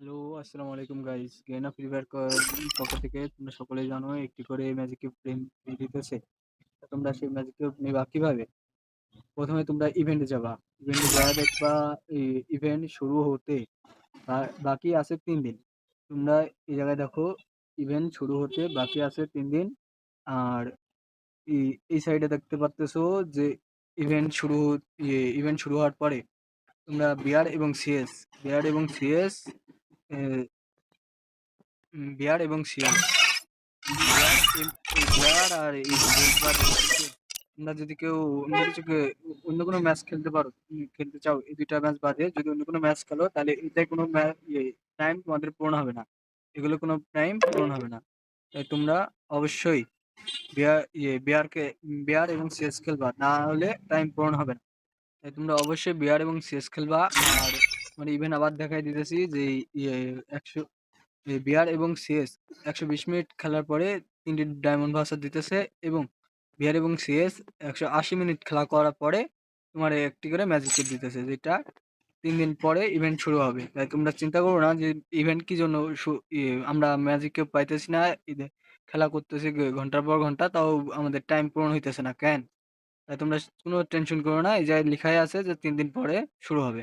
Hello, আসসালামু আলাইকুম guys. গেনা fire ক পক্ষ থেকে তোমরা সকলেই জানো একটি করে ম্যাজিক কিউব ফ্রি ফ্রি দিতেছে। তোমরা সেই ম্যাজিক কিউব নিবা কীভাবে? প্রথমে তোমরা ইভেন্টে যাবা। ইভেন্টে যায়া দেখবা ইভেন্ট শুরু হতে বাকি আছে ৩ দিন। তোমরা এই জায়গায় দেখো ইভেন্ট শুরু হতে বাকি আছে ৩ দিন। আর এই সাইডে দেখতে পারতেছো যে ইভেন্ট শুরু ইয়ে ইভেন্ট শুরু হওয়ার পরে তোমরা বিয়ার এবং সিএস, বিয়ার এবং সিএস এ বিয়ার এবং এই বিয়ার আর তোমরা যদি কেউ অন্য কিছু অন্য কোনো ম্যাচ খেলতে পারো খেলতে চাও, এই ২ টা ম্যাচ বাদে যদি অন্য কোনো ম্যাচ খেলো, তাহলে এটায় কোনো ম্যা ইয়ে টাইম তোমাদের পূরণ হবে না। এগুলো কোনো টাইম পূরণ হবে না। তাই তোমরা অবশ্যই বিয়ার ইয়ে বিয়ারকে, বিয়ার এবং সিএস খেলবা। না হলে টাইম পূরণ হবে না। তাই তোমরা অবশ্যই বিয়ার এবং সিএস খেলবা। আর মানে ইভেন্ট আবার দেখাই দিতেছি যে ইয়ে ১০০ এ বিয়ার এবং সিএস ১২০ মিনিট খেলার পরে ৩ টি ডায়মন্ড ভাউচার দিতেছে এবং বিয়ার এবং সিএস ১৮০ মিনিট খেলা করার পরে তোমার একটি করে ম্যাজিক কিট দিতেছে যেটা তিন দিন পরে ইভেন্ট শুরু হবে। তাই তোমরা চিন্তা করো না যে ইভেন্ট কি জন্য আমরা ম্যাজিক কিউব পাইতেছি না, খেলা করতেছি ঘণ্টার পর ঘণ্টা তাও আমাদের টাইম পূরণ হইতেছে না কেন? তাই তোমরা কোনো টেনশন করো না। এই জায়গায় লিখাই আছে যে তিন দিন পরে শুরু হবে।